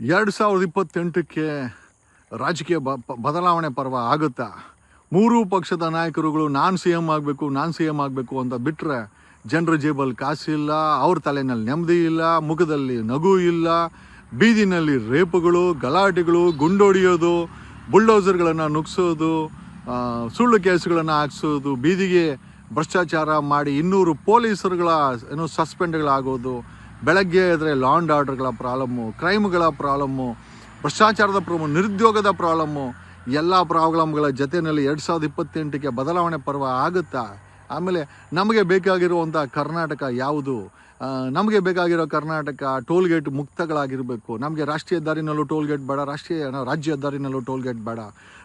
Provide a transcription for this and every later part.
ಎರಡು ಸಾವಿರದ ಇಪ್ಪತ್ತೆಂಟಕ್ಕೆ ರಾಜಕೀಯ ಬ ಬದಲಾವಣೆ ಪರ್ವ ಆಗುತ್ತಾ? ಮೂರೂ ಪಕ್ಷದ ನಾಯಕರುಗಳು ನಾನು ಸಿ ಎಂ ಆಗಬೇಕು, ನಾನು ಸಿ ಎಂ ಆಗಬೇಕು ಅಂತ ಬಿಟ್ಟರೆ ಜನರ ಜೇಬಲ್ಲಿ ಕಾಸಿಲ್ಲ, ಅವ್ರ ತಲೆನಲ್ಲಿ ನೆಮ್ಮದಿ ಇಲ್ಲ, ಮುಖದಲ್ಲಿ ನಗು ಇಲ್ಲ, ಬೀದಿನಲ್ಲಿ ರೇಪುಗಳು, ಗಲಾಟೆಗಳು, ಗುಂಡೊಡಿಯೋದು, ಬುಲ್ಡೋಸರ್ಗಳನ್ನು ನುಗ್ಸೋದು ಸುಳ್ಳು ಕೇಸುಗಳನ್ನು ಹಾಕ್ಸೋದು, ಬೀದಿಗೆ ಭ್ರಷ್ಟಾಚಾರ ಮಾಡಿ ಇನ್ನೂರು ಪೊಲೀಸರುಗಳ, ಏನು, ಸಸ್ಪೆಂಡ್ಗಳಾಗೋದು ಬೆಳಗ್ಗೆ ಎದ್ರೆ ಲಾಂಡ್ ಆರ್ಡರ್ಗಳ ಪ್ರಾಬ್ಲಮ್ಮು ಕ್ರೈಮ್ಗಳ ಪ್ರಾಬ್ಲಮ್ಮು ಭ್ರಷ್ಟಾಚಾರದ ಪ್ರಾಬ್ಲಮ್ ನಿರುದ್ಯೋಗದ ಪ್ರಾಬ್ಲಮ್ಮು ಎಲ್ಲ ಪ್ರಾಬ್ಲಮ್ಗಳ ಜೊತೆಯಲ್ಲಿ ಎರಡು ಸಾವಿರದ ಇಪ್ಪತ್ತೆಂಟಕ್ಕೆ ಬದಲಾವಣೆ ಪರ್ವ ಆಗುತ್ತಾ? ಆಮೇಲೆ ನಮಗೆ ಬೇಕಾಗಿರುವಂಥ ಕರ್ನಾಟಕ ಯಾವುದು? ನಮಗೆ ಬೇಕಾಗಿರೋ ಕರ್ನಾಟಕ ಟೋಲ್ ಗೇಟ್ ಮುಕ್ತಗಳಾಗಿರಬೇಕು. ನಮಗೆ ರಾಷ್ಟ್ರೀಯ ದಾರಿನಲ್ಲೂ ಟೋಲ್ ಗೇಟ್ ಬೇಡ, ರಾಷ್ಟ್ರೀಯ ರಾಜ್ಯ ದಾರಿನಲ್ಲೂ ಟೋಲ್ ಗೇಟ್ ಬೇಡ.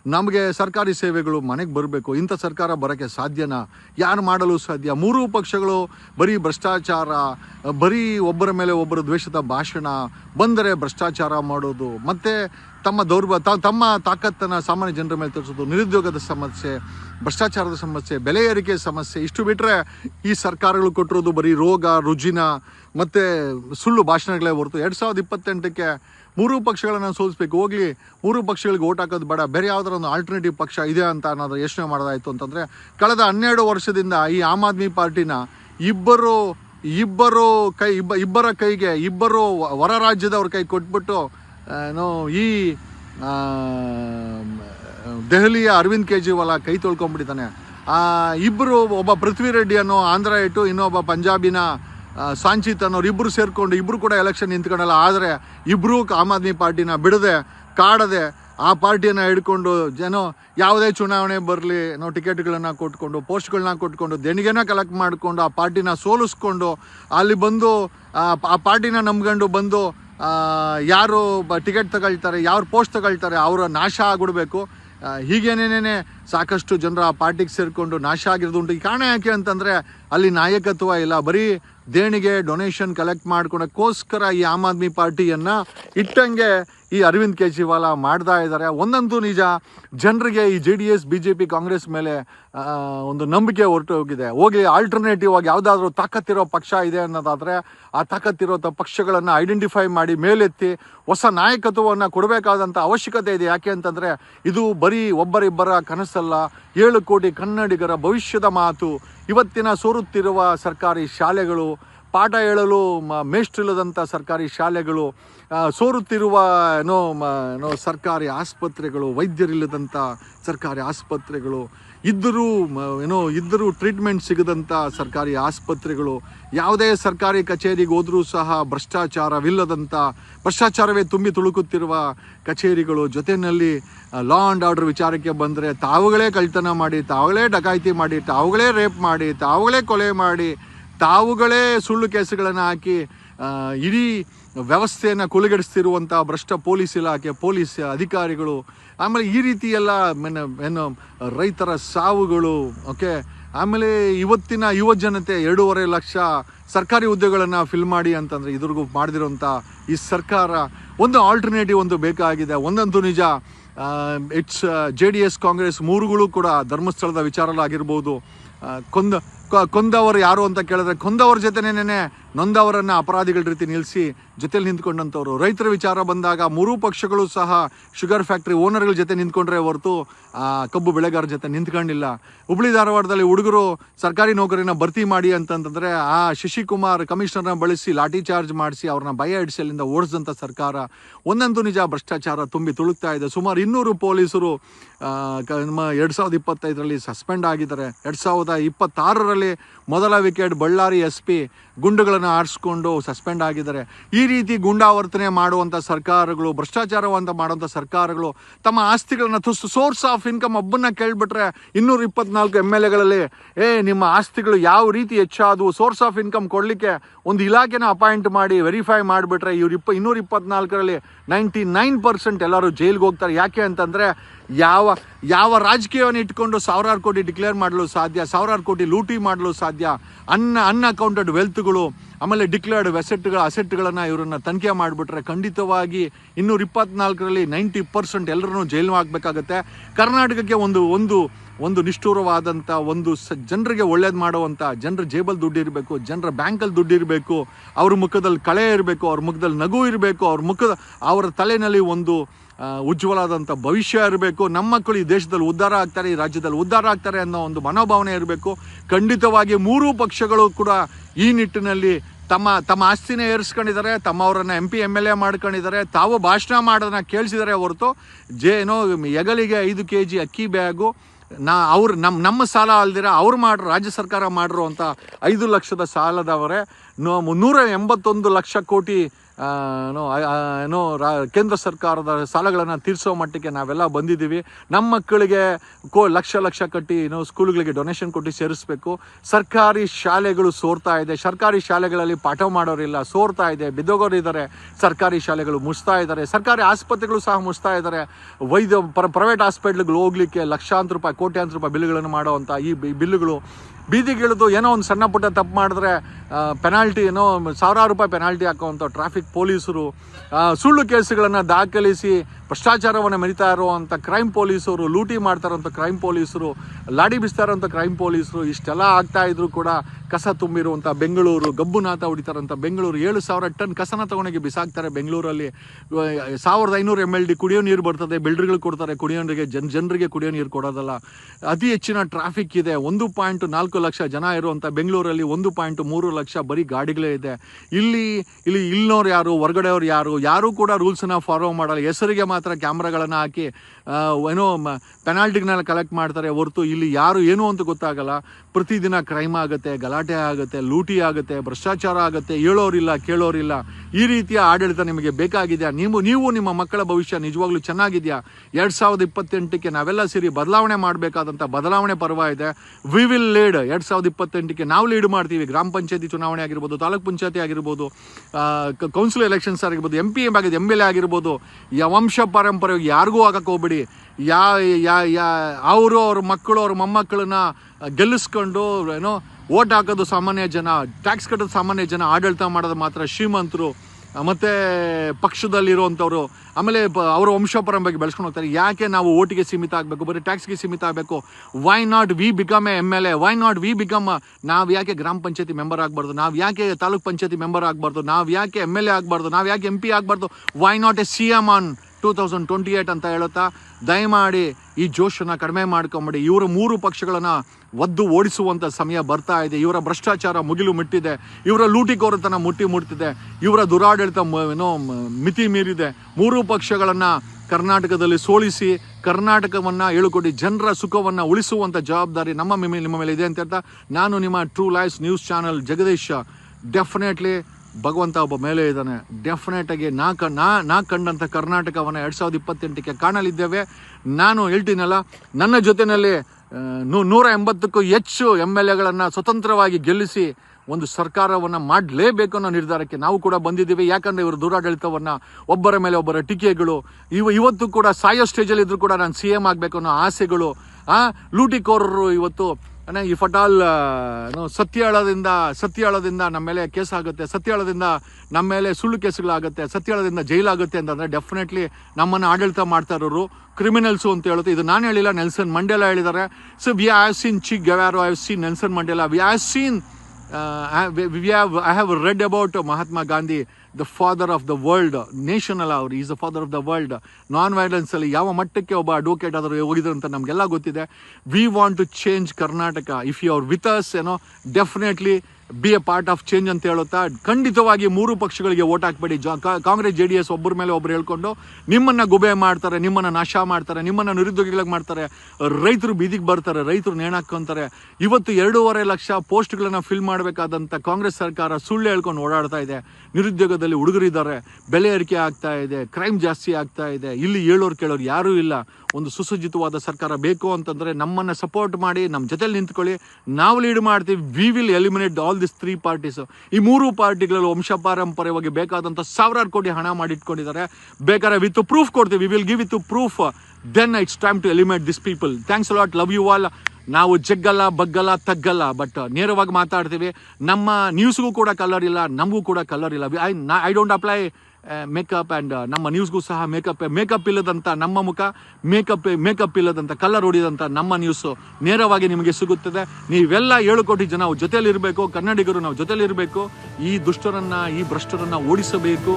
ನಮಗೆ ಸರ್ಕಾರಿ ಸೇವೆಗಳು ಮನೆಗೆ ಬರಬೇಕು. ಇಂಥ ಸರ್ಕಾರ ಬರೋಕ್ಕೆ ಸಾಧ್ಯನಾ? ಯಾರು ಮಾಡಲು ಸಾಧ್ಯ? ಮೂರೂ ಪಕ್ಷಗಳು ಬರೀ ಭ್ರಷ್ಟಾಚಾರ, ಬರೀ ಒಬ್ಬರ ಮೇಲೆ ಒಬ್ಬರ ದ್ವೇಷದ ಭಾಷಣ, ಬಂದರೆ ಭ್ರಷ್ಟಾಚಾರ ಮಾಡೋದು, ಮತ್ತು ತಮ್ಮ ದೌರ್ಬ ತಮ್ಮ ತಾಕತ್ತನ್ನು ಸಾಮಾನ್ಯ ಜನರ ಮೇಲೆ ತೋರಿಸೋದು, ನಿರುದ್ಯೋಗದ ಸಮಸ್ಯೆ, ಭ್ರಷ್ಟಾಚಾರದ ಸಮಸ್ಯೆ, ಬೆಲೆ ಏರಿಕೆ ಸಮಸ್ಯೆ, ಇಷ್ಟು ಬಿಟ್ಟರೆ ಈ ಸರ್ಕಾರಗಳು ಕೊಟ್ಟಿರೋದು ಬರೀ ರೋಗ, ರುಜಿನ ಮತ್ತು ಸುಳ್ಳು ಭಾಷಣಗಳೇ ಹೊರತು. ಎರಡು ಸಾವಿರದ ಇಪ್ಪತ್ತೆಂಟಕ್ಕೆ ಮೂರು ಪಕ್ಷಗಳನ್ನು ಸೋಲಿಸ್ಬೇಕು. ಹೋಗಲಿ, ಮೂರು ಪಕ್ಷಗಳಿಗೆ ಓಟ್ ಹಾಕೋದು ಬೇಡ. ಬೇರೆ ಯಾವ್ದಾರ ಒಂದು ಆಲ್ಟರ್ನೇಟಿವ್ ಪಕ್ಷ ಇದೆ ಅಂತ ಅನ್ನೋದು ಯೋಚನೆ ಮಾಡೋದಾಯಿತು ಅಂತಂದರೆ, ಕಳೆದ ಹನ್ನೆರಡು ವರ್ಷದಿಂದ ಈ ಆಮ್ ಆದ್ಮಿ ಪಾರ್ಟಿನ ಇಬ್ಬರು ಇಬ್ಬರು ಕೈ, ಇಬ್ಬ, ಇಬ್ಬರ ಕೈಗೆ, ಇಬ್ಬರು ಹೊರ ರಾಜ್ಯದವ್ರ ಕೈ ಕೊಟ್ಬಿಟ್ಟು ಏನೋ ಈ ದೆಹಲಿಯ ಅರವಿಂದ್ ಕೇಜ್ರಿವಾಲ ಕೈ ತೊಳ್ಕೊಂಡ್ಬಿಟ್ಟಿದ್ದಾನೆ. ಇಬ್ಬರು ಒಬ್ಬ ಪೃಥ್ವಿ ರೆಡ್ಡಿ ಅನ್ನೋ ಆಂಧ್ರ ಇಟ್ಟು ಇನ್ನೊಬ್ಬ ಪಂಜಾಬಿನ ಸಾಂಚಿತ್ ಅನ್ನೋರು ಇಬ್ಬರು ಸೇರಿಕೊಂಡು ಇಬ್ಬರು ಕೂಡ ಎಲೆಕ್ಷನ್ ನಿಂತ್ಕೊಂಡಲ್ಲ. ಆದರೆ ಇಬ್ಬರೂ ಆಮ್ ಆದ್ಮಿ ಪಾರ್ಟಿನ ಬಿಡದೆ, ಕಾಡದೆ ಆ ಪಾರ್ಟಿಯನ್ನು ಹಿಡ್ಕೊಂಡು ಜನ ಯಾವುದೇ ಚುನಾವಣೆ ಬರಲಿ, ನಾವು ಟಿಕೆಟ್ಗಳನ್ನು ಕೊಟ್ಕೊಂಡು, ಪೋಸ್ಟ್ಗಳನ್ನ ಕೊಟ್ಕೊಂಡು, ದೇಣಿಗೆನ ಕಲೆಕ್ಟ್ ಮಾಡಿಕೊಂಡು ಆ ಪಾರ್ಟಿನ ಸೋಲಿಸ್ಕೊಂಡು ಅಲ್ಲಿ ಬಂದು, ಆ ಪಾರ್ಟಿನ ನಂಬ್ಕೊಂಡು ಬಂದು ಯಾರು ಬ, ಟಿಕೆಟ್ ತಗೊಳ್ತಾರೆ, ಯಾರು ಪೋಸ್ಟ್ ತಗೊಳ್ತಾರೆ, ಅವರ ನಾಶ ಆಗಿಬಿಡ್ಬೇಕು. ಹೀಗೇನೇನೇ ಸಾಕಷ್ಟು ಜನರು ಆ ಪಾರ್ಟಿಗೆ ಸೇರಿಕೊಂಡು ನಾಶ ಆಗಿರೋದು ಉಂಟು ಈ ಕಾರಣ ಯಾಕೆ ಅಂತಂದರೆ ಅಲ್ಲಿ ನಾಯಕತ್ವ ಇಲ್ಲ. ಬರೀ ದೇಣಿಗೆ ಡೊನೇಷನ್ ಕಲೆಕ್ಟ್ ಮಾಡ್ಕೊಳಕ್ಕೋಸ್ಕರ ಈ ಆಮ್ ಆದ್ಮಿ ಪಾರ್ಟಿಯನ್ನು ಇಟ್ಟಂಗೆ ಈ ಅರವಿಂದ್ ಕೇಜ್ರಿವಾಲ ಮಾಡ್ತಾ ಇದ್ದಾರೆ. ಒಂದಂತೂ ನಿಜ, ಜನರಿಗೆ ಈ J D S B J P Congress ಮೇಲೆ ಒಂದು ನಂಬಿಕೆ ಹೊರಟು ಹೋಗಿದೆ ಹೋಗಿ ಆಲ್ಟರ್ನೇಟಿವ್ ಆಗಿ ಯಾವುದಾದ್ರೂ ತಾಕತ್ತಿರೋ ಪಕ್ಷ ಇದೆ ಅನ್ನೋದಾದರೆ, ಆ ತಾಕತ್ತಿರೋ ಪಕ್ಷಗಳನ್ನು ಐಡೆಂಟಿಫೈ ಮಾಡಿ ಮೇಲೆತ್ತಿ ಹೊಸ ನಾಯಕತ್ವವನ್ನು ಕೊಡಬೇಕಾದಂಥ ಅವಶ್ಯಕತೆ ಇದೆ. ಯಾಕೆ ಅಂತಂದರೆ, ಇದು ಬರೀ ಒಬ್ಬರಿಬ್ಬರ ಕನಸಲ್ಲ. ಏಳು ಕೋಟಿ ಕನ್ನಡಿಗರ ಭವಿಷ್ಯದ ಮಾತು. ಇವತ್ತಿನ ಸೋರುತ್ತಿರುವ ಸರ್ಕಾರಿ ಶಾಲೆಗಳು ಪಾಠ ಹೇಳಲು ಮೇಷ್ಟ್ರಿಲ್ಲದಂಥ ಸರ್ಕಾರಿ ಶಾಲೆಗಳು ಸೋರುತ್ತಿರುವ, ಏನೋ ಏನೋ ಸರ್ಕಾರಿ ಆಸ್ಪತ್ರೆಗಳು ವೈದ್ಯರಿಲ್ಲದಂಥ ಸರ್ಕಾರಿ ಆಸ್ಪತ್ರೆಗಳು, ಇದ್ದರೂ ಏನೋ, ಇದ್ದರೂ ಟ್ರೀಟ್ಮೆಂಟ್ ಸಿಗದಂಥ ಸರ್ಕಾರಿ ಆಸ್ಪತ್ರೆಗಳು, ಯಾವುದೇ ಸರ್ಕಾರಿ ಕಚೇರಿಗೆ ಹೋದರೂ ಸಹ ಭ್ರಷ್ಟಾಚಾರವಿಲ್ಲದಂಥ ಭ್ರಷ್ಟಾಚಾರವೇ ತುಂಬಿ ತುಳುಕುತ್ತಿರುವ ಕಚೇರಿಗಳು ಜೊತೆಯಲ್ಲಿ ಲಾ ಆ್ಯಂಡ್ ಆರ್ಡರ್ ವಿಚಾರಕ್ಕೆ ಬಂದರೆ ತಾವುಗಳೇ ಕಳ್ತನ ಮಾಡಿ, ತಾವುಗಳೇ ಡಕಾಯಿತಿ ಮಾಡಿ, ತಾವುಗಳೇ ರೇಪ್ ಮಾಡಿ, ತಾವುಗಳೇ ಕೊಲೆ ಮಾಡಿ ತಾವುಗಳೇ ಸುಳ್ಳು ಕೇಸುಗಳನ್ನು ಹಾಕಿ ಇಡೀ ವ್ಯವಸ್ಥೆಯನ್ನು ಕೊಲೆಗಡಿಸ್ತಿರುವಂಥ ಭ್ರಷ್ಟ ಪೊಲೀಸ್ ಇಲಾಖೆ ಪೊಲೀಸ್ ಅಧಿಕಾರಿಗಳು ಆಮೇಲೆ ಈ ರೀತಿ ಎಲ್ಲ ಏನು ರೈತರ ಸಾವುಗಳು ಓಕೆ? ಆಮೇಲೆ ಇವತ್ತಿನ ಯುವ ಜನತೆ ಎರಡೂವರೆ ಲಕ್ಷ ಸರ್ಕಾರಿ ಹುದ್ದೆಗಳನ್ನು ಫಿಲ್ ಮಾಡಿ ಅಂತಂದರೆ ಇದ್ರಿಗೂ ಮಾಡಿದಿರೋಂಥ ಈ ಸರ್ಕಾರ ಒಂದು ಆಲ್ಟರ್ನೇಟಿವ್ ಒಂದು ಬೇಕಾಗಿದೆ. ಒಂದಂತೂ ನಿಜ it's J D S Congress ಮೂರುಗಳು ಕೂಡ ಧರ್ಮಸ್ಥಳದ ವಿಚಾರಲಾಗಿರ್ಬೋದು ಆ, ಕೊಂದ ಕೊಂದವರು ಯಾರು ಅಂತ ಕೇಳಿದ್ರೆ ಕೊಂದವ್ರ ಜೊತೆನೇನೆ ನೊಂದವರನ್ನ ಅಪರಾಧಿಗಳ ರೀತಿ ನಿಲ್ಲಿಸಿ ಜೊತೆಲಿ ನಿಂತ್ಕೊಂಡಂಥವ್ರು. ರೈತರ ವಿಚಾರ ಬಂದಾಗ ಮೂರೂ ಪಕ್ಷಗಳು ಸಹ ಶುಗರ್ ಫ್ಯಾಕ್ಟ್ರಿ ಓನರ್ಗಳ ಜೊತೆ ನಿಂತ್ಕೊಂಡ್ರೆ ಹೊರತು ಕಬ್ಬು ಬೆಳೆಗಾರರ ಜೊತೆ ನಿಂತ್ಕೊಂಡಿಲ್ಲ. ಹುಬ್ಳಿ ಧಾರವಾಡದಲ್ಲಿ ಹುಡುಗರು ಸರ್ಕಾರಿ ನೌಕರಿನ ಭರ್ತಿ ಮಾಡಿ ಅಂತಂತಂದ್ರೆ, ಆ, ಶಶಿಕುಮಾರ್ ಕಮಿಷನರ್ನ ಬಳಸಿ ಲಾಠಿ ಚಾರ್ಜ್ ಮಾಡಿಸಿ ಅವ್ರನ್ನ ಭಯ ಹಿಡಿಸಿ ಅಲ್ಲಿಂದ ಓಡಿಸಿದಂಥ ಸರ್ಕಾರ. ಒಂದೊಂದು ನಿಜ, ಭ್ರಷ್ಟಾಚಾರ ತುಂಬಿ ತುಳುಕ್ತಾ ಇದೆ. ಸುಮಾರು ಇನ್ನೂರು ಪೊಲೀಸರು ನಮ್ಮ ಎರಡು ಸಾವಿರದ ಇಪ್ಪತ್ತೈದರಲ್ಲಿ ಸಸ್ಪೆಂಡ್ ಆಗಿದ್ದಾರೆ. ಎರಡು ಸಾವಿರದ ಇಪ್ಪತ್ತಾರರಲ್ಲಿ ಮೊದಲ ವಿಕೆಟ್ ಬಳ್ಳಾರಿ ಎಸ್ ಪಿ ಗುಂಡುಗಳನ್ನು ಆರಿಸ್ಕೊಂಡು ಸಸ್ಪೆಂಡ್ ಆಗಿದ್ದಾರೆ. ಈ ರೀತಿ ಗುಂಡಾವರ್ತನೆ ಮಾಡುವಂಥ ಸರ್ಕಾರಗಳು, ಭ್ರಷ್ಟಾಚಾರವಂತ ಮಾಡುವಂಥ ಸರ್ಕಾರಗಳು ತಮ್ಮ ಆಸ್ತಿಗಳನ್ನು ತುಸ್ತು ಸೋರ್ಸ್ ಆಫ್ ಇನ್ಕಮ್ ಒಬ್ಬನ್ನ ಕೇಳಿಬಿಟ್ರೆ ಇನ್ನೂರ ಇಪ್ಪತ್ನಾಲ್ಕು ಎಂ ಎಲ್ ಎಗಳಲ್ಲಿ ಏ, ನಿಮ್ಮ ಆಸ್ತಿಗಳು ಯಾವ ರೀತಿ ಹೆಚ್ಚಾದವು? ಸೋರ್ಸ್ ಆಫ್ ಇನ್ಕಮ್ ಕೊಡಲಿಕ್ಕೆ ಒಂದು ಇಲಾಖೆನ ಅಪಾಯಿಂಟ್ ಮಾಡಿ ವೆರಿಫೈ ಮಾಡಿಬಿಟ್ರೆ ಇವ್ರು ಇಪ್ಪ ಇನ್ನೂರ ಇಪ್ಪತ್ನಾಲ್ಕರಲ್ಲಿ ನೈಂಟಿ ನೈನ್ ಪರ್ಸೆಂಟ್ ಎಲ್ಲರೂ ಜೈಲಿಗೆ ಹೋಗ್ತಾರೆ. ಯಾಕೆ ಅಂತಂದರೆ ಯಾವ ಯಾವ ರಾಜಕೀಯವನ್ನು ಇಟ್ಕೊಂಡು ಸಾವಿರಾರು ಕೋಟಿ ಡಿಕ್ಲೇರ್ ಮಾಡಲು ಸಾಧ್ಯ, ಸಾವಿರಾರು ಕೋಟಿ ಲೂಟಿ ಮಾಡಲು ಸಾಧ್ಯ? ಅನ್ನ ಅನ್ಅಕೌಂಟೆಡ್ ವೆಲ್ತ್ಗಳು ಆಮೇಲೆ ಡಿಕ್ಲೇರ್ಡ್ ವೆಸೆಟ್ಗಳ ಅಸೆಟ್ಗಳನ್ನು ಇವರನ್ನು ತನಿಖೆ ಮಾಡಿಬಿಟ್ರೆ ಖಂಡಿತವಾಗಿ ಇನ್ನೂರ ಇಪ್ಪತ್ನಾಲ್ಕರಲ್ಲಿ ನೈಂಟಿ ಪರ್ಸೆಂಟ್ ಎಲ್ಲರನ್ನೂ ಜೈಲು ಹಾಕಬೇಕಾಗತ್ತೆ ಕರ್ನಾಟಕಕ್ಕೆ ಒಂದು ಒಂದು ಒಂದು ನಿಷ್ಠೂರವಾದಂಥ, ಒಂದು ಸ, ಜನರಿಗೆ ಒಳ್ಳೇದು ಮಾಡುವಂಥ, ಜನರ ಜೇಬಲ್ಲಿ ದುಡ್ಡು ಇರಬೇಕು, ಜನರ ಬ್ಯಾಂಕಲ್ಲಿ ದುಡ್ಡು ಇರಬೇಕು, ಅವ್ರ ಮುಖದಲ್ಲಿ ಕಳೆ ಇರಬೇಕು, ಅವ್ರ ಮುಖದಲ್ಲಿ ನಗು ಇರಬೇಕು, ಅವ್ರ ಮುಖದ, ಅವರ ತಲೆಯಲ್ಲಿ ಒಂದು ಉಜ್ವಲವಾದಂಥ ಭವಿಷ್ಯ ಇರಬೇಕು. ನಮ್ಮ ಮಕ್ಕಳು ಈ ದೇಶದಲ್ಲಿ ಉದ್ಧಾರ ಆಗ್ತಾರೆ, ಈ ರಾಜ್ಯದಲ್ಲಿ ಉದ್ಧಾರ ಆಗ್ತಾರೆ ಅನ್ನೋ ಒಂದು ಮನೋಭಾವನೆ ಇರಬೇಕು. ಖಂಡಿತವಾಗಿ ಮೂರೂ ಪಕ್ಷಗಳು ಕೂಡ ಈ ನಿಟ್ಟಿನಲ್ಲಿ ತಮ್ಮ ತಮ್ಮ ಆಸ್ತಿನೇ ಏರಿಸ್ಕೊಂಡಿದ್ದಾರೆ ತಮ್ಮವರನ್ನ M P M L A ಮಾಡ್ಕೊಂಡಿದ್ದಾರೆ. ತಾವು ಭಾಷಣ ಮಾಡೋದನ್ನ ಕೇಳಿಸಿದರೆ ಹೊರತು, ಜೇ, ಏನೋ, ಹೆಗಲಿಗೆ ಐದು ಕೆ ಜಿ ಅಕ್ಕಿ ಬ್ಯಾಗು, ನಾ, ಅವ್ರು ನಮ್ಮ ನಮ್ಮ ಸಾಲ ಅಲ್ದಿರ ಅವ್ರು ಮಾಡ್ರು, ರಾಜ್ಯ ಸರ್ಕಾರ ಮಾಡಿರೋ ಅಂತ ಐದು ಲಕ್ಷದ ಸಾಲದವರೇ ನೂರ ಎಂಬತ್ತೊಂದು ಲಕ್ಷ ಕೋಟಿ ಏನೋ ಏನೋ ರಾ, ಕೇಂದ್ರ ಸರ್ಕಾರದ ಸಾಲಗಳನ್ನು ತೀರಿಸೋ ಮಟ್ಟಕ್ಕೆ ನಾವೆಲ್ಲ ಬಂದಿದ್ದೀವಿ. ನಮ್ಮ ಮಕ್ಕಳಿಗೆ ಕೋ, ಲಕ್ಷ ಲಕ್ಷ ಕಟ್ಟಿ ಏನೋ ಸ್ಕೂಲ್ಗಳಿಗೆ ಡೊನೇಷನ್ ಕೊಟ್ಟು ಸೇರಿಸ್ಬೇಕು. ಸರ್ಕಾರಿ ಶಾಲೆಗಳು ಸೋರ್ತಾ ಇದೆ. ಸರ್ಕಾರಿ ಶಾಲೆಗಳಲ್ಲಿ ಪಾಠ ಮಾಡೋರಿಲ್ಲ, ಸೋರ್ತಾ ಇದೆ. ಬಿದ್ದೋಗೋರು ಇದ್ದಾರೆ ಸರ್ಕಾರಿ ಶಾಲೆಗಳು ಮುಚ್ತಾ ಇದ್ದಾರೆ. ಸರ್ಕಾರಿ ಆಸ್ಪತ್ರೆಗಳು ಸಹ ಮುಚ್ತಾ ಇದ್ದಾರೆ. ವೈದ್ಯ, ಪ್ರ ಪ್ರೈವೇಟ್ ಹಾಸ್ಪಿಟ್ಲ್ಗಳು ಹೋಗ್ಲಿಕ್ಕೆ ಲಕ್ಷಾಂತರ ರೂಪಾಯಿ, ಕೋಟ್ಯಾಂತರ ರೂಪಾಯಿ ಬಿಲ್ಗಳನ್ನು ಮಾಡುವಂಥ ಈ ಬಿಲ್లుಗಳು ಬೀದಿಗಿಳಿದು ಏನೋ ಒಂದು ಸಣ್ಣ ಪುಟ್ಟ ತಪ್ಪು ಮಾಡಿದ್ರೆ ಪೆನಾಲ್ಟಿ ಏನೋ, ಸಾವಿರಾರು ರೂಪಾಯಿ ಪೆನಾಲ್ಟಿ ಹಾಕುವಂಥ ಟ್ರಾಫಿಕ್ ಪೊಲೀಸರು ಸುಳ್ಳು ಕೇಸುಗಳನ್ನು ದಾಖಲಿಸಿ ಭ್ರಷ್ಟಾಚಾರವನ್ನು ಮೆರಿತಾ ಇರುವಂಥ ಕ್ರೈಮ್ ಪೊಲೀಸರು, ಲೂಟಿ ಮಾಡ್ತಾ ಇರೋಂಥ ಕ್ರೈಮ್ ಪೊಲೀಸರು, ಲಾಡಿ ಬಿಸ್ತಾ ಇರೋಂಥ ಕ್ರೈಮ್ ಪೊಲೀಸರು, ಇಷ್ಟೆಲ್ಲ ಆಗ್ತಾ ಇದ್ರು ಕೂಡ ಕಸ ತುಂಬಿರುವಂಥ ಬೆಂಗಳೂರು ಗಬ್ಬುನಾಥ ಹೊಡಿತಾರಂಥ ಬೆಂಗಳೂರು. ಏಳು ಸಾವಿರ ಟನ್ ಕಸನ ತಗೊಂಡೋಗಿ ಬಿಸಾಕ್ತಾರೆ ಬೆಂಗಳೂರಲ್ಲಿ. ಸಾವಿರದ ಐನೂರು ಎಂ ಎಲ್ ಡಿ ಕುಡಿಯೋ ನೀರು ಬರ್ತದೆ ಬಿಲ್ಡರ್ಗಳು ಕೊಡ್ತಾರೆ, ಕುಡಿಯೋರಿಗೆ, ಜನ, ಜನರಿಗೆ ಕುಡಿಯೋ ನೀರು ಕೊಡೋದಲ್ಲ. ಅತಿ ಹೆಚ್ಚಿನ ಟ್ರಾಫಿಕ್ ಇದೆ. ಒಂದು ಪಾಯಿಂಟ್ ನಾಲ್ಕು ಲಕ್ಷ ಜನ ಇರುವಂಥ ಬೆಂಗಳೂರಲ್ಲಿ ಒಂದು ಪಾಯಿಂಟ್ ಮೂರು ಲಕ್ಷ ಬರೀ ಗಾಡಿಗಳೇ ಇದೆ. ಇಲ್ಲಿ ಇಲ್ಲಿ ಇಲ್ಲಿನವ್ರು ಯಾರು, ಹೊರಗಡೆಯವ್ರು ಯಾರು, ಯಾರೂ ಕೂಡ ರೂಲ್ಸನ್ನ ಫಾಲೋ ಮಾಡಲ್ಲ. ಹೆಸರಿಗೆ ಮಾತ್ರ ಕ್ಯಾಮ್ರಾಗಳನ್ನು ಹಾಕಿ ಏನೋ ಪೆನಾಲ್ಟಿಗಳನ್ನ ಕಲೆಕ್ಟ್ ಮಾಡ್ತಾರೆ ಹೊರತು ಇಲ್ಲಿ ಯಾರು ಏನು ಅಂತ ಗೊತ್ತಾಗಲ್ಲ. ಪ್ರತಿದಿನ ಕ್ರೈಮ್ ಆಗುತ್ತೆ, ಗಲಾಟೆ ಆಗುತ್ತೆ, ಲೂಟಿ ಆಗುತ್ತೆ, ಭ್ರಷ್ಟಾಚಾರ ಆಗುತ್ತೆ, ಹೇಳೋರಿಲ್ಲ, ಕೇಳೋರಿಲ್ಲ. ಈ ರೀತಿಯ ಆಡಳಿತ ನಿಮಗೆ ಬೇಕಾಗಿದೆಯಾ? ನೀವು ನೀವು ನಿಮ್ಮ ಮಕ್ಕಳ ಭವಿಷ್ಯ ನಿಜವಾಗ್ಲೂ ಚೆನ್ನಾಗಿದೆಯಾ? ಎರಡು ಸಾವಿರದ ಇಪ್ಪತ್ತೆಂಟಕ್ಕೆ ನಾವೆಲ್ಲ ಸೇರಿ ಬದಲಾವಣೆ ಮಾಡಬೇಕಾದಂಥ ಬದಲಾವಣೆ ಪರ್ವ ಇದೆ. ವಿ ವಿಲ್ ಲೀಡ್ ಎರಡು ಸಾವಿರದ ಇಪ್ಪತ್ತೆಂಟಕ್ಕೆ ನಾವು ಲೀಡ್ ಮಾಡ್ತೀವಿ. ಗ್ರಾಮ ಪಂಚಾಯತಿ ಚುನಾವಣೆ ಆಗಿರ್ಬೋದು, ತಾಲೂಕ್ ಪಂಚಾಯತಿ ಆಗಿರ್ಬೋದು ಕೌನ್ಸಿಲ್ ಎಲೆಕ್ಷನ್ಸ್ ಆಗಿರ್ಬೋದು ಎಂ ಪಿ ಎಂ ಆಗಿದೆ ಎಂ ಎಲ್ ಎ ಆಗಿರ್ಬೋದು. ವಂಶ ಪಾರಂಪರೆ ಯಾರಿಗೂ ಹೋಗ್ಬೇಡಿ. ಯಾ ಯಾ ಯಾ ಅವರು ಅವ್ರ ಮಕ್ಕಳು, ಅವ್ರ ಮೊಮ್ಮಕ್ಕಳನ್ನ ಗೆಲ್ಲಿಸ್ಕೊಂಡು, ಏನೋ, ಓಟ್ ಹಾಕೋದು ಸಾಮಾನ್ಯ ಜನ ಟ್ಯಾಕ್ಸ್ ಕಟ್ಟೋದು ಸಾಮಾನ್ಯ ಜನ, ಆಡಳಿತ ಮಾಡೋದು ಮಾತ್ರ ಶ್ರೀಮಂತರು. ಮತ್ತು ಪಕ್ಷದಲ್ಲಿರುವಂಥವ್ರು, ಆಮೇಲೆ ಅವರ ವಂಶಪರಂಪರೆಗೆ ಬೆಳೆಸ್ಕೊಂಡು ಹೋಗ್ತಾರೆ. ಯಾಕೆ ನಾವು ಓಟಿಗೆ ಸೀಮಿತ ಆಗಬೇಕು, ಬರೀ ಟ್ಯಾಕ್ಸ್ಗೆ ಸೀಮಿತ ಆಗಬೇಕು? Why not we become a M L A why not we become ನಾವು ಯಾಕೆ ಗ್ರಾಮ ಪಂಚಾಯತಿ ಮೆಂಬರ್ ಆಗಬಾರ್ದು? ನಾವು ಯಾಕೆ ತಾಲೂಕ್ ಪಂಚಾಯತಿ ಮೆಂಬರ್ ಆಗಬಾರ್ದು? ನಾವು ಯಾಕೆ ಎಂ ಎಲ್ ಎ ಆಗಬಾರ್ದು? ನಾವು ಯಾಕೆ ಎಂ ಪಿ ಆಗಬಾರ್ದು? Why not a C M on two thousand twenty eight ಅಂತ ಹೇಳುತ್ತಾ, ದಯಮಾಡಿ ಈ ಜೋಶನ್ನು ಕಡಿಮೆ ಮಾಡ್ಕೊಂಬಿಡಿ. ಇವರ ಮೂರು ಪಕ್ಷಗಳನ್ನು ಒದ್ದು ಓಡಿಸುವಂಥ ಸಮಯ ಬರ್ತಾ ಇದೆ. ಇವರ ಭ್ರಷ್ಟಾಚಾರ ಮುಗಿಲು ಮುಟ್ಟಿದೆ. ಇವರ ಲೂಟಿಕೋರತನ ಮುಟ್ಟಿ ಮುಟ್ತಿದೆ. ಇವರ ದುರಾಡಳಿತ ಏನೋ ಮಿತಿ ಮೀರಿದೆ. ಮೂರು ಪಕ್ಷಗಳನ್ನು ಕರ್ನಾಟಕದಲ್ಲಿ ಸೋಲಿಸಿ, ಕರ್ನಾಟಕವನ್ನು ಏಳುಕೋಟಿ ಜನರ ಸುಖವನ್ನು ಉಳಿಸುವಂಥ ಜವಾಬ್ದಾರಿ ನಮ್ಮ ನಿಮ್ಮ ಮೇಲೆ ಇದೆ ಅಂತ ಹೇಳ್ತಾ, ನಾನು ನಿಮ್ಮ true life's news channel Jagadish definitely ಭಗವಂತ ಒಬ್ಬ ಮೇಲೆ ಇದ್ದಾನೆ. ಡೆಫಿನೆಟ್ ಆಗಿ ನಾ ಕ ನಾ ನಾ ಕಂಡಂಥ ಕರ್ನಾಟಕವನ್ನು ಎರಡು ಸಾವಿರದ ಇಪ್ಪತ್ತೆಂಟಕ್ಕೆ ಕಾಣಲಿದ್ದೇವೆ. ನಾನು ಹೇಳ್ತೀನಲ್ಲ, ನನ್ನ ಜೊತೆಯಲ್ಲಿ ನೂ- ನೂರ ಎಂಬತ್ತಕ್ಕೂ ಹೆಚ್ಚು ಎಂ ಎಲ್ ಎಗಳನ್ನು ಸ್ವತಂತ್ರವಾಗಿ ಗೆಲ್ಲಿಸಿ ಒಂದು ಸರ್ಕಾರವನ್ನು ಮಾಡಲೇಬೇಕು ಅನ್ನೋ ನಿರ್ಧಾರಕ್ಕೆ ನಾವು ಕೂಡ ಬಂದಿದ್ದೀವಿ. ಯಾಕಂದರೆ ಇವರು ದುರಾಡಳಿತವನ್ನು ಒಬ್ಬರ ಮೇಲೆ ಒಬ್ಬರ ಟೀಕೆಗಳು, ಇವ ಇವತ್ತು ಕೂಡ ಸಾಯೋ ಸ್ಟೇಜಲ್ಲಿದ್ದರೂ ಕೂಡ ನಾನು ಸಿ ಎಂ ಆಗಬೇಕು ಅನ್ನೋ ಆಸೆಗಳು ಲೂಟಿಕೋರರು ಇವತ್ತು ಅಣ್ಣ, ಈ ಫಟಾಲ್ ಸತ್ಯಾಳದಿಂದ ಸತ್ಯಾಳದಿಂದ ನಮ್ಮ ಮೇಲೆ ಕೇಸ್ ಆಗುತ್ತೆ, ಸತ್ಯಾಳದಿಂದ ನಮ್ಮ ಮೇಲೆ ಸುಳ್ಳು ಕೇಸುಗಳಾಗುತ್ತೆ, ಸತ್ಯಾಳದಿಂದ ಜೈಲಾಗುತ್ತೆ ಅಂತಂದ್ರೆ ಡೆಫಿನೆಟ್ಲಿ ನಮ್ಮನ್ನು ಆಡಳಿತ ಮಾಡ್ತಾ ಇರೋರು ಕ್ರಿಮಿನಲ್ಸು ಅಂತ ಹೇಳುತ್ತೆ. ಇದು ನಾನು ಹೇಳಿಲ್ಲ, ನೆಲ್ಸನ್ ಮಂಡೇಲ ಹೇಳಿದ್ದಾರೆ. So we have seen Che Guevara I have seen Nelson Mandela we have seen we have I have read about Mahatma Gandhi the father of the world nation ಅಲ್ಲ ಅವರು is the father of the world ನಾನ್ ವೈಲೆನ್ಸಲ್ಲಿ ಯಾವ ಮಟ್ಟಕ್ಕೆ ಒಬ್ಬ advocate ಆದರೂ ಹೋಗಿದ್ರು ಅಂತ ನಮಗೆಲ್ಲ ಗೊತ್ತಿದೆ. We want to change Karnataka if you are with us ಏನೋ definitely be a part of change ಅಂತ ಹೇಳುತ್ತಾ, ಖಂಡಿತವಾಗಿ ಮೂರು ಪಕ್ಷಗಳಿಗೆ ಓಟ್ ಹಾಕ್ಬೇಡಿ. ಕಾಂಗ್ರೆಸ್, ಜೆ ಡಿ ಒಬ್ಬರ ಮೇಲೆ ಒಬ್ಬರು ಹೇಳ್ಕೊಂಡು, ನಿಮ್ಮನ್ನ ಗುಬೆ ಮಾಡ್ತಾರೆ, ನಿಮ್ಮನ್ನ ನಾಶ ಮಾಡ್ತಾರೆ, ನಿಮ್ಮನ್ನ ನಿರುದ್ಯೋಗಿಗಳಿಗೆ ಮಾಡ್ತಾರೆ, ರೈತರು ಬೀದಿಗೆ ಬರ್ತಾರೆ, ರೈತರು ನೇಣಾಕೊಂತಾರೆ ಇವತ್ತು ಎರಡೂವರೆ ಲಕ್ಷ ಪೋಸ್ಟ್ಗಳನ್ನು ಫಿಲ್ ಮಾಡಬೇಕಾದಂಥ ಕಾಂಗ್ರೆಸ್ ಸರ್ಕಾರ ಸುಳ್ಳು ಹೇಳ್ಕೊಂಡು ಓಡಾಡ್ತಾ ಇದೆ. ನಿರುದ್ಯೋಗದಲ್ಲಿ ಹುಡುಗರಿದ್ದಾರೆ, ಬೆಲೆ ಏರಿಕೆ ಆಗ್ತಾ ಇದೆ ಕ್ರೈಮ್ ಜಾಸ್ತಿ ಆಗ್ತಾ ಇದೆ. ಇಲ್ಲಿ ಹೇಳೋರು ಕೇಳೋರು ಯಾರೂ ಇಲ್ಲ. ಒಂದು ಸುಸಜ್ಜಿತವಾದ ಸರ್ಕಾರ ಬೇಕು ಅಂತಂದ್ರೆ ನಮ್ಮನ್ನ ಸಪೋರ್ಟ್ ಮಾಡಿ ನಮ್ಮ ಜೊತೆಲಿ ನಿಂತ್ಕೊಳ್ಳಿ. ನಾವು ಲೀಡ್ ಮಾಡ್ತೀವಿ we will eliminate all this three parties ಈ ಮೂರು ಪಾರ್ಟಿಗಳಲ್ಲಿ ವಂಶ ಪಾರಂಪರ್ಯವಾಗಿ ಬೇಕಾದಂಥ ಸಾವಿರಾರು ಕೋಟಿ ಹಣ ಮಾಡಿಟ್ಕೊಂಡಿದ್ದಾರೆ ಬೇಕಾದ್ರೆ ವಿತ್ ಪ್ರೂಫ್ ಕೊಡ್ತೀವಿ. Will give with proof then it's time to eliminate this people thanks lot love you all ನಾವು ಜಗ್ಗಲ್ಲ, ಬಗ್ಗಲ್ಲ, ತಗ್ಗಲ್ಲ ಬಟ್ ನೇರವಾಗಿ ಮಾತಾಡ್ತೀವಿ. ನಮ್ಮ ನ್ಯೂಸ್ಗೂ ಕೂಡ ಕಲರ್ ಇಲ್ಲ, ನಮಗೂ ಕೂಡ ಕಲರ್ ಇಲ್ಲ. I I don't apply makeup and ನಮ್ಮ ನ್ಯೂಸ್ಗೂ ಸಹ ಮೇಕಪ್ ಮೇಕಪ್ ಇಲ್ಲದಂಥ ನಮ್ಮ ಮುಖ ಮೇಕಪ್ ಮೇಕಪ್ ಇಲ್ಲದಂಥ ಕಲರ್ ಹೊಡಿದಂಥ ನಮ್ಮ ನ್ಯೂಸು ನೇರವಾಗಿ ನಿಮಗೆ ಸಿಗುತ್ತದೆ. ನೀವೆಲ್ಲ ಏಳು ಕೋಟಿ ಜನ ಜೊತೆಯಲ್ಲಿರಬೇಕು, ಕನ್ನಡಿಗರು ನಾವು ಜೊತೆಯಲ್ಲಿರಬೇಕು. ಈ ದುಷ್ಟರನ್ನು, ಈ ಭ್ರಷ್ಟರನ್ನು ಓಡಿಸಬೇಕು.